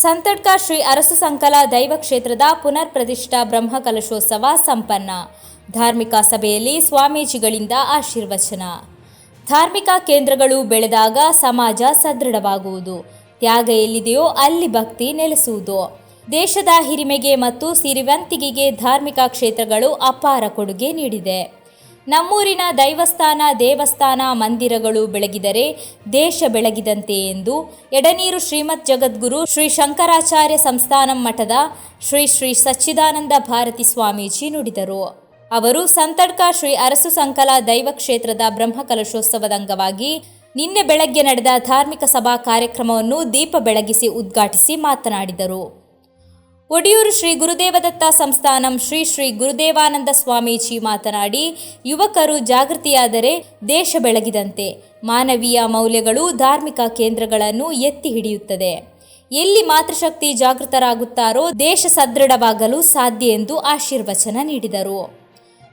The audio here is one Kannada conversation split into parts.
ಸಂತಡ್ಕ ಶ್ರೀ ಅರಸು ಸಂಕಲ ದೈವ ಕ್ಷೇತ್ರದ ಪುನರ್ ಪ್ರತಿಷ್ಠಾ ಬ್ರಹ್ಮ ಕಲಶೋತ್ಸವ ಸಂಪನ್ನ. ಧಾರ್ಮಿಕ ಸಭೆಯಲ್ಲಿ ಸ್ವಾಮೀಜಿಗಳಿಂದ ಆಶೀರ್ವಚನ. ಧಾರ್ಮಿಕ ಕೇಂದ್ರಗಳು ಬೆಳೆದಾಗ ಸಮಾಜ ಸದೃಢವಾಗುವುದು. ತ್ಯಾಗ ಎಲ್ಲಿದೆಯೋ ಅಲ್ಲಿ ಭಕ್ತಿ ನೆಲೆಸುವುದು. ದೇಶದ ಹಿರಿಮೆಗೆ ಮತ್ತು ಸಿರಿವಂತಿಗೆಗೆ ಧಾರ್ಮಿಕ ಕ್ಷೇತ್ರಗಳು ಅಪಾರ ಕೊಡುಗೆ ನೀಡಿದೆ. ನಮ್ಮೂರಿನ ದೈವಸ್ಥಾನ, ದೇವಸ್ಥಾನ ಮಂದಿರಗಳು ಬೆಳಗಿದರೆ ದೇಶ ಬೆಳಗಿದಂತೆ ಎಂದು ಎಡನೀರು ಶ್ರೀಮತ್ ಜಗದ್ಗುರು ಶ್ರೀ ಶಂಕರಾಚಾರ್ಯ ಸಂಸ್ಥಾನ ಮಠದ ಶ್ರೀ ಶ್ರೀ ಸಚ್ಚಿದಾನಂದ ಭಾರತಿ ಸ್ವಾಮೀಜಿ ನುಡಿದರು. ಅವರು ಸಂತಡ್ಕ ಶ್ರೀ ಅರಸು ಸಂಕಲ ದೈವ ಕ್ಷೇತ್ರದ ಬ್ರಹ್ಮಕಲಶೋತ್ಸವದ ಅಂಗವಾಗಿ ನಿನ್ನೆ ಬೆಳಗ್ಗೆ ನಡೆದ ಧಾರ್ಮಿಕ ಸಭಾ ಕಾರ್ಯಕ್ರಮವನ್ನು ದೀಪ ಬೆಳಗಿಸಿ ಉದ್ಘಾಟಿಸಿ ಮಾತನಾಡಿದರು. ಒಡಿಯೂರು ಶ್ರೀ ಗುರುದೇವದತ್ತ ಸಂಸ್ಥಾನಂ ಶ್ರೀ ಶ್ರೀ ಗುರುದೇವಾನಂದ ಸ್ವಾಮೀಜಿ ಮಾತನಾಡಿ, ಯುವಕರು ಜಾಗೃತಿಯಾದರೆ ದೇಶ ಬೆಳಗಿದಂತೆ. ಮಾನವೀಯ ಮೌಲ್ಯಗಳು ಧಾರ್ಮಿಕ ಕೇಂದ್ರಗಳನ್ನು ಎತ್ತಿ ಹಿಡಿಯುತ್ತದೆ. ಎಲ್ಲಿ ಮಾತೃಶಕ್ತಿ ಜಾಗೃತರಾಗುತ್ತಾರೋ ದೇಶ ಸದೃಢವಾಗಲು ಸಾಧ್ಯ ಎಂದು ಆಶೀರ್ವಚನ ನೀಡಿದರು.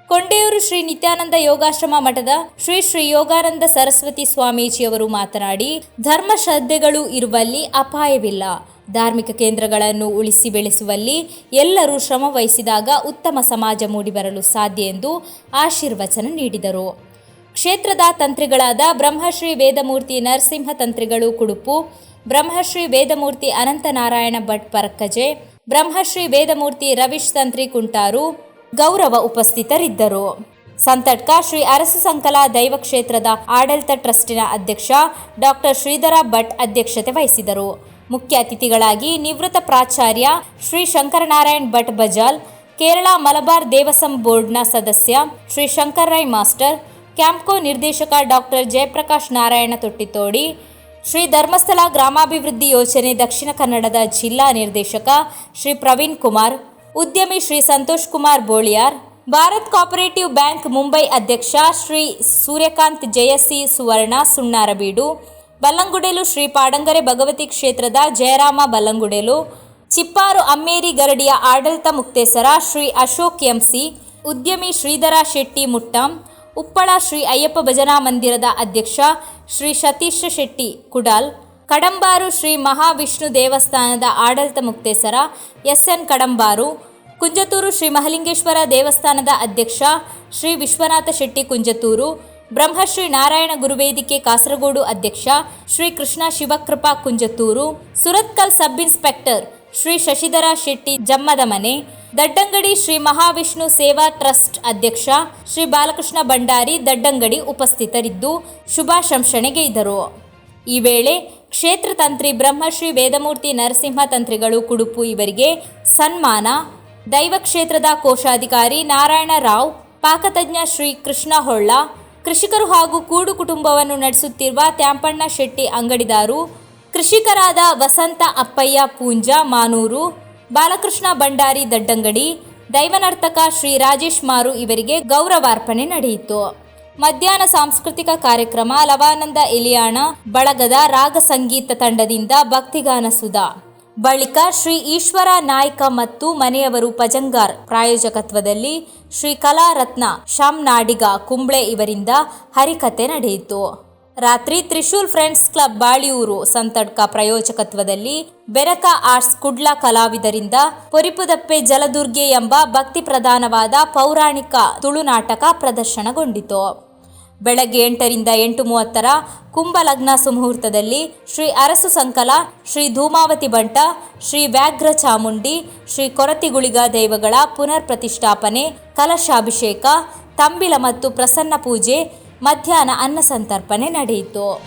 ಕೊಂಡೆಯೂರು ಶ್ರೀ ನಿತ್ಯಾನಂದ ಯೋಗಾಶ್ರಮ ಮಠದ ಶ್ರೀ ಶ್ರೀ ಯೋಗಾನಂದ ಸರಸ್ವತಿ ಸ್ವಾಮೀಜಿಯವರು ಮಾತನಾಡಿ, ಧರ್ಮ ಶ್ರದ್ಧೆಗಳು ಇರುವಲ್ಲಿ ಅಪಾಯವಿಲ್ಲ. ಧಾರ್ಮಿಕ ಕೇಂದ್ರಗಳನ್ನು ಉಳಿಸಿ ಬೆಳೆಸುವಲ್ಲಿ ಎಲ್ಲರೂ ಶ್ರಮ ವಹಿಸಿದಾಗ ಉತ್ತಮ ಸಮಾಜ ಮೂಡಿಬರಲು ಸಾಧ್ಯ ಎಂದು ಆಶೀರ್ವಚನ ನೀಡಿದರು. ಕ್ಷೇತ್ರದ ತಂತ್ರಿಗಳಾದ ಬ್ರಹ್ಮಶ್ರೀ ವೇದಮೂರ್ತಿ ನರಸಿಂಹ ತಂತ್ರಿಗಳು ಕುಡುಪು, ಬ್ರಹ್ಮಶ್ರೀ ವೇದಮೂರ್ತಿ ಅನಂತನಾರಾಯಣ ಭಟ್ ಪರಕ್ಕಜೆ, ಬ್ರಹ್ಮಶ್ರೀ ವೇದಮೂರ್ತಿ ರವೀಶ್ ತಂತ್ರಿ ಕುಂಟಾರು ಗೌರವ ಉಪಸ್ಥಿತರಿದ್ದರು. ಸಂತಡ್ಕ ಶ್ರೀ ಅರಸು ಸಂಕಲ ದೈವ ಕ್ಷೇತ್ರದ ಆಡಳಿತ ಟ್ರಸ್ಟಿನ ಅಧ್ಯಕ್ಷ ಡಾಕ್ಟರ್ ಶ್ರೀಧರ ಭಟ್ ಅಧ್ಯಕ್ಷತೆ ವಹಿಸಿದರು. ಮುಖ್ಯ ಅತಿಥಿಗಳಾಗಿ ನಿವೃತ್ತ ಪ್ರಾಚಾರ್ಯ ಶ್ರೀ ಶಂಕರನಾರಾಯಣ್ ಭಟ್ ಬಜಾಲ್ ಕೇರಳ ಮಲಬಾರ್ ದೇವಸಂ ಬೋರ್ಡ್ನ ಸದಸ್ಯ ಶ್ರೀ ಶಂಕರ್ ರಾಯ್ ಮಾಸ್ಟರ್, ಕ್ಯಾಂಪ್ಕೋ ನಿರ್ದೇಶಕ ಡಾಕ್ಟರ್ ಜಯಪ್ರಕಾಶ್ ನಾರಾಯಣ ತೊಟ್ಟಿತೋಡಿ, ಶ್ರೀ ಧರ್ಮಸ್ಥಳ ಗ್ರಾಮಾಭಿವೃದ್ಧಿ ಯೋಜನೆ ದಕ್ಷಿಣ ಕನ್ನಡದ ಜಿಲ್ಲಾ ನಿರ್ದೇಶಕ ಶ್ರೀ ಪ್ರವೀಣ್ ಕುಮಾರ್, ಉದ್ಯಮಿ ಶ್ರೀ ಸಂತೋಷ್ ಕುಮಾರ್ ಬೋಳಿಯಾರ್, ಭಾರತ್ ಕೋಪರೇಟಿವ್ ಬ್ಯಾಂಕ್ ಮುಂಬೈ ಅಧ್ಯಕ್ಷ ಶ್ರೀ ಸೂರ್ಯಕಾಂತ್ ಜಯಸಿ ಸುವರ್ಣ ಸುಣ್ಣಾರಬೀಡು ಬಲ್ಲಂಗುಡೆಲು ಶ್ರೀ ಪಾಡಂಗರೆ ಭಗವತಿ ಕ್ಷೇತ್ರದ ಜಯರಾಮ ಬಲ್ಲಂಗುಡೇಲು, ಚಿಪ್ಪಾರು ಅಮ್ಮೇರಿ ಗರಡಿಯ ಆಡಳಿತ ಮುಕ್ತೇಸರ ಶ್ರೀ ಅಶೋಕ್ ಎಂಸಿ, ಉದ್ಯಮಿ ಶ್ರೀಧರ ಶೆಟ್ಟಿ ಮುಟ್ಟಂ, ಉಪ್ಪಳ ಶ್ರೀ ಅಯ್ಯಪ್ಪ ಭಜನಾ ಮಂದಿರದ ಅಧ್ಯಕ್ಷ ಶ್ರೀ ಸತೀಶ ಶೆಟ್ಟಿ ಕುಡಾಲ್, ಕಡಂಬಾರು ಶ್ರೀ ಮಹಾವಿಷ್ಣು ದೇವಸ್ಥಾನದ ಆಡಳಿತ ಮುಕ್ತೇಸರ ಎಸ್ ಎನ್ ಕಡಂಬಾರು ಕುಂಜತೂರು ಶ್ರೀ ಮಹಲಿಂಗೇಶ್ವರ ದೇವಸ್ಥಾನದ ಅಧ್ಯಕ್ಷ ಶ್ರೀ ವಿಶ್ವನಾಥ ಶೆಟ್ಟಿ ಕುಂಜತೂರು ಬ್ರಹ್ಮಶ್ರೀ ನಾರಾಯಣ ಗುರುವೇದಿಕೆ ಕಾಸರಗೋಡು ಅಧ್ಯಕ್ಷ ಶ್ರೀ ಕೃಷ್ಣ ಶಿವಕೃಪಾ ಕುಂಜತ್ತೂರು, ಸುರತ್ಕಲ್ ಸಬ್ ಇನ್ಸ್ಪೆಕ್ಟರ್ ಶ್ರೀ ಶಶಿಧರ ಶೆಟ್ಟಿ ಜಮ್ಮದ ಮನೆ ದಡ್ಡಂಗಡಿ ಶ್ರೀ ಮಹಾವಿಷ್ಣು ಸೇವಾ ಟ್ರಸ್ಟ್ ಅಧ್ಯಕ್ಷ ಶ್ರೀ ಬಾಲಕೃಷ್ಣ ಭಂಡಾರಿ ದಡ್ಡಂಗಡಿ ಉಪಸ್ಥಿತರಿದ್ದು ಶುಭಾಶಂಸಣೆಗೈದರು ಈ ವೇಳೆ ಕ್ಷೇತ್ರ ತಂತ್ರಿ ಬ್ರಹ್ಮಶ್ರೀ ವೇದಮೂರ್ತಿ ನರಸಿಂಹ ತಂತ್ರಿಗಳು ಕುಡುಪು ಇವರಿಗೆ ಸನ್ಮಾನ, ದೈವ ಕ್ಷೇತ್ರದ ಕೋಶಾಧಿಕಾರಿ ನಾರಾಯಣ ರಾವ್ ಪಾಕತಜ್ಞ ಶ್ರೀ ಕೃಷ್ಣ ಹೊಳ್ಳ ಕೃಷಿಕರು ಹಾಗೂ ಕೂಡು ಕುಟುಂಬವನ್ನು ನಡೆಸುತ್ತಿರುವ ತ್ಯಾಂಪಣ್ಣ ಶೆಟ್ಟಿ ಅಂಗಡಿದಾರು, ಕೃಷಿಕರಾದ ವಸಂತ ಅಪ್ಪಯ್ಯ ಪೂಂಜಾ ಮಾನೂರು, ಬಾಲಕೃಷ್ಣ ಭಂಡಾರಿ ದಡ್ಡಂಗಡಿ, ದೈವನರ್ತಕ ಶ್ರೀ ರಾಜೇಶ್ ಮಾರು ಇವರಿಗೆ ಗೌರವಾರ್ಪಣೆ ನಡೆಯಿತು. ಮಧ್ಯಾಹ್ನ ಸಾಂಸ್ಕೃತಿಕ ಕಾರ್ಯಕ್ರಮ ಲವಾನಂದ ಇಲಿಯಾಣ ಬಳಗದ ರಾಗ ಸಂಗೀತ ತಂಡದಿಂದ ಭಕ್ತಿಗಾನ ಸುಧಾ. ಬಳಿಕ ಶ್ರೀ ಈಶ್ವರ ನಾಯ್ಕ ಮತ್ತು ಮನೆಯವರು ಪಜಂಗಾರ್ ಪ್ರಾಯೋಜಕತ್ವದಲ್ಲಿ ಶ್ರೀ ಕಲಾರತ್ನ ಶಾಮ್ನಾಡಿಗ ಕುಂಬ್ಳೆ ಇವರಿಂದ ಹರಿಕತೆ ನಡೆಯಿತು. ರಾತ್ರಿ ತ್ರಿಶೂಲ್ ಫ್ರೆಂಡ್ಸ್ ಕ್ಲಬ್ ಬಾಳಿಯೂರು ಸಂತಡ್ಕ ಪ್ರಾಯೋಜಕತ್ವದಲ್ಲಿ ಬೆರಕ ಆರ್ಟ್ಸ್ ಕುಡ್ಲ ಕಲಾವಿದರಿಂದ ಪೊರಿಪುದಪ್ಪೆ ಜಲದುರ್ಗೆ ಎಂಬ ಭಕ್ತಿ ಪ್ರಧಾನವಾದ ಪೌರಾಣಿಕ ತುಳುನಾಟಕ ಪ್ರದರ್ಶನಗೊಂಡಿತು. ಬೆಳಗ್ಗೆ ಎಂಟರಿಂದ ಎಂಟು ಮೂವತ್ತರ ಕುಂಭಲಗ್ನ ಸುಮುಹೂರ್ತದಲ್ಲಿ ಶ್ರೀ ಅರಸು ಸಂಕಲ, ಶ್ರೀ ಧೂಮಾವತಿ ಬಂಟ, ಶ್ರೀ ವ್ಯಾಘ್ರ ಚಾಮುಂಡಿ, ಶ್ರೀ ಕೊರತಿಗುಳಿಗ ದೈವಗಳ ಪುನರ್ ಪ್ರತಿಷ್ಠಾಪನೆ ಕಲಶಾಭಿಷೇಕ, ತಂಬಿಲ ಮತ್ತು ಪ್ರಸನ್ನ ಪೂಜೆ, ಮಧ್ಯಾಹ್ನ ಅನ್ನ ಸಂತರ್ಪಣೆ ನಡೆಯಿತು.